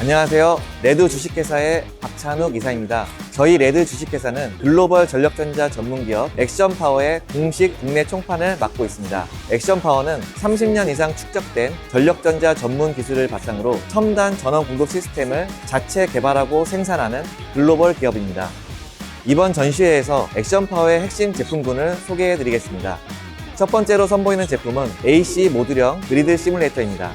안녕하세요. 레드 주식회사의 박찬욱 이사입니다. 저희 레드 주식회사는 글로벌 전력전자 전문기업 액션파워의 공식 국내 총판을 맡고 있습니다. 액션파워는 30년 이상 축적된 전력전자 전문 기술을 바탕으로 첨단 전원 공급 시스템을 자체 개발하고 생산하는 글로벌 기업입니다. 이번 전시회에서 액션파워의 핵심 제품군을 소개해 드리겠습니다. 첫 번째로 선보이는 제품은 AC 모듈형 그리드 시뮬레이터입니다.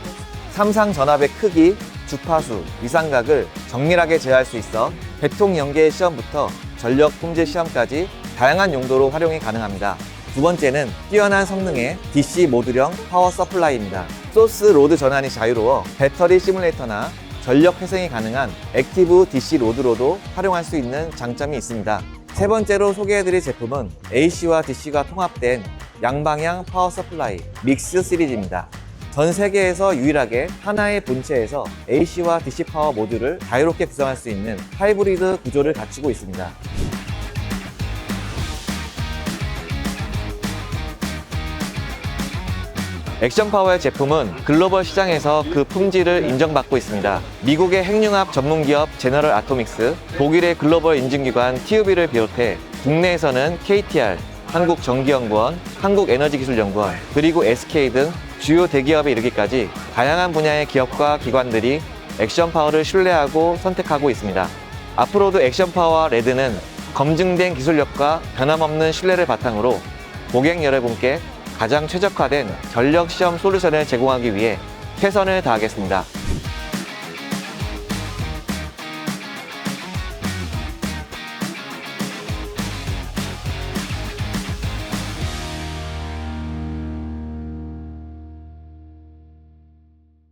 삼상 전압의 크기, 주파수, 위상각을 정밀하게 제어할 수 있어 배통 연계 시험부터 전력 품질 시험까지 다양한 용도로 활용이 가능합니다. 두 번째는 뛰어난 성능의 DC 모듈형 파워 서플라이입니다. 소스 로드 전환이 자유로워 배터리 시뮬레이터나 전력 회생이 가능한 액티브 DC 로드로도 활용할 수 있는 장점이 있습니다. 세 번째로 소개해드릴 제품은 AC와 DC가 통합된 양방향 파워 서플라이 믹스 시리즈입니다. 전 세계에서 유일하게 하나의 본체에서 AC와 DC 파워 모듈을 자유롭게 구성할 수 있는 하이브리드 구조를 갖추고 있습니다. 액션 파워의 제품은 글로벌 시장에서 그 품질을 인정받고 있습니다. 미국의 핵융합 전문기업 제너럴 아토믹스, 독일의 글로벌 인증기관 TUB를 비롯해 국내에서는 KTR, 한국전기연구원, 한국에너지기술연구원, 그리고 SK 등 주요 대기업에 이르기까지 다양한 분야의 기업과 기관들이 액션 파워를 신뢰하고 선택하고 있습니다. 앞으로도 액션 파워와 레드는 검증된 기술력과 변함없는 신뢰를 바탕으로 고객 여러분께 가장 최적화된 전력 시험 솔루션을 제공하기 위해 최선을 다하겠습니다.